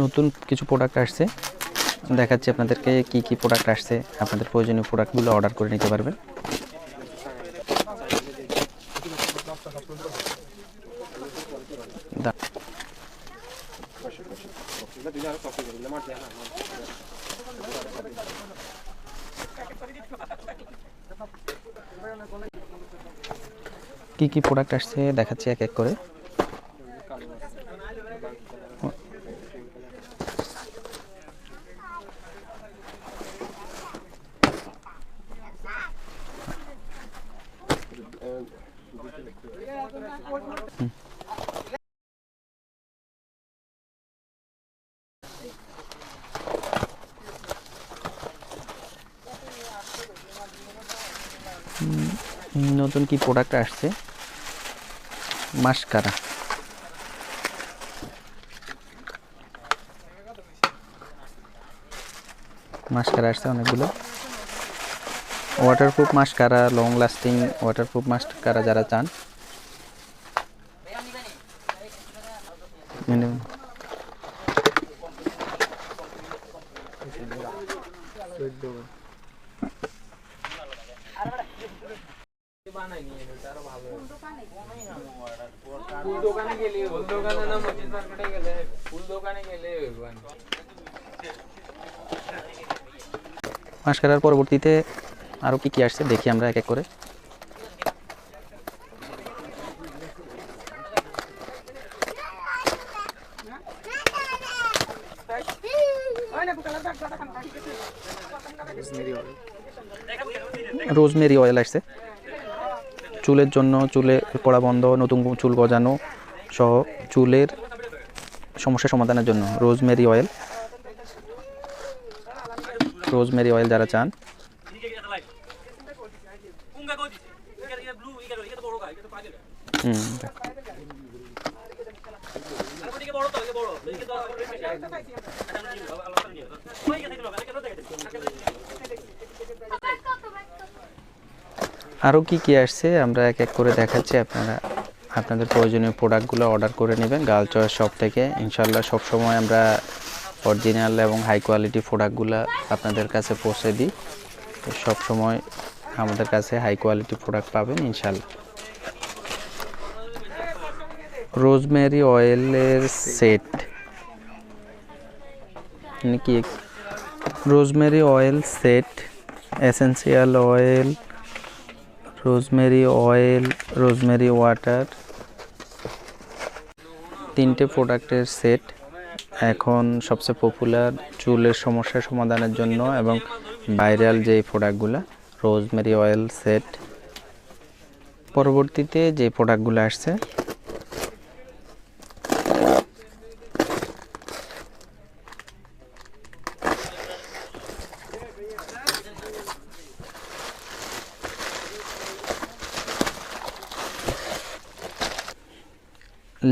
নতুন কিছু প্রোডাক্ট আসছে। দেখাচ্ছি আপনাদেরকে কি কি প্রোডাক্ট আসছে। আপনাদের প্রয়োজনীয় প্রোডাক্টগুলো অর্ডার করে নিতে পারবেন। কি কি প্রোডাক্ট আসছে দেখাচ্ছি এক এক করে। নতুন কি প্রোডাক্ট আসছে? মাস্কারা। মাস্কারা আসছে অনেকগুলো। Waterproof mascara long lasting waterproof mascara যারা চান। Minimum ফুল দোকানে গেলে ফুল দোকানে না মসজিদ মার্কেটে গেলে ফুল দোকানে গেলে হইবান মাস্কারার পরবর্তীতে আরও কি কি আসছে দেখি আমরা এক এক করে। রোজমেরি অয়েল আসছে। চুলের জন্য চুলে পড়া বন্ধ, নতুন চুল গজানো সহ চুলের সমস্যা সমাধানের জন্য রোজমেরি অয়েল রোজমেরি অয়েল যারা চান। হুম। আরও কি কি আসছে? আমরা এক এক করে দেখাচ্ছি। আপনারা আপনাদের প্রয়োজনীয় প্রোডাক্টগুলো অর্ডার করে নেবেন। গার্ল চয়েস শপ থেকে। ইনশাল্লাহ সবসময় আমরা অরিজিনাল এবং হাই কোয়ালিটি প্রোডাক্টগুলো আপনাদের কাছে পৌঁছে দিই। তো সবসময় আমাদের কাছে হাই কোয়ালিটি প্রোডাক্ট পাবেন ইনশাল্লাহ রোজমেরি অয়েলের সেট কি rosemary oil set essential oil, rosemary oil, rosemary water তিনটে প্রোডাক্টের সেট। এখন সবচেয়ে পপুলার চুলের সমস্যা সমাধানের জন্য এবং ভাইরাল যে প্রোডাক্টগুলো, রোজমেরি অয়েল সেট। পরবর্তীতে যে প্রোডাক্টগুলো আসছে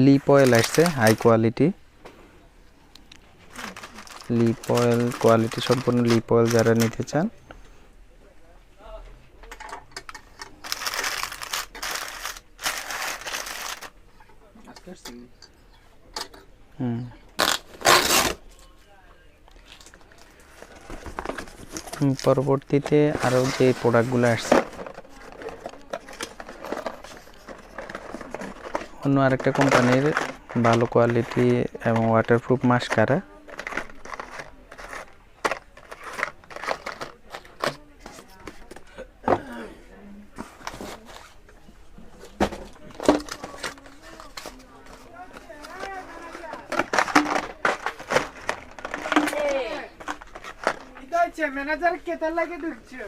লিপ অয়েল আসছে, high quality. Lip oil quality সম্পূর্ণ লিপ অয়েল যারা নিতে চান। পরবর্তীতে আরও যে প্রোডাক্টগুলো আসছে অন্য আরেকটা কোম্পানির ভালো কোয়ালিটি এবং ওয়াটারপ্রুফ মাস্কারা ম্যানেজার কেতার লাগে ঢুকছে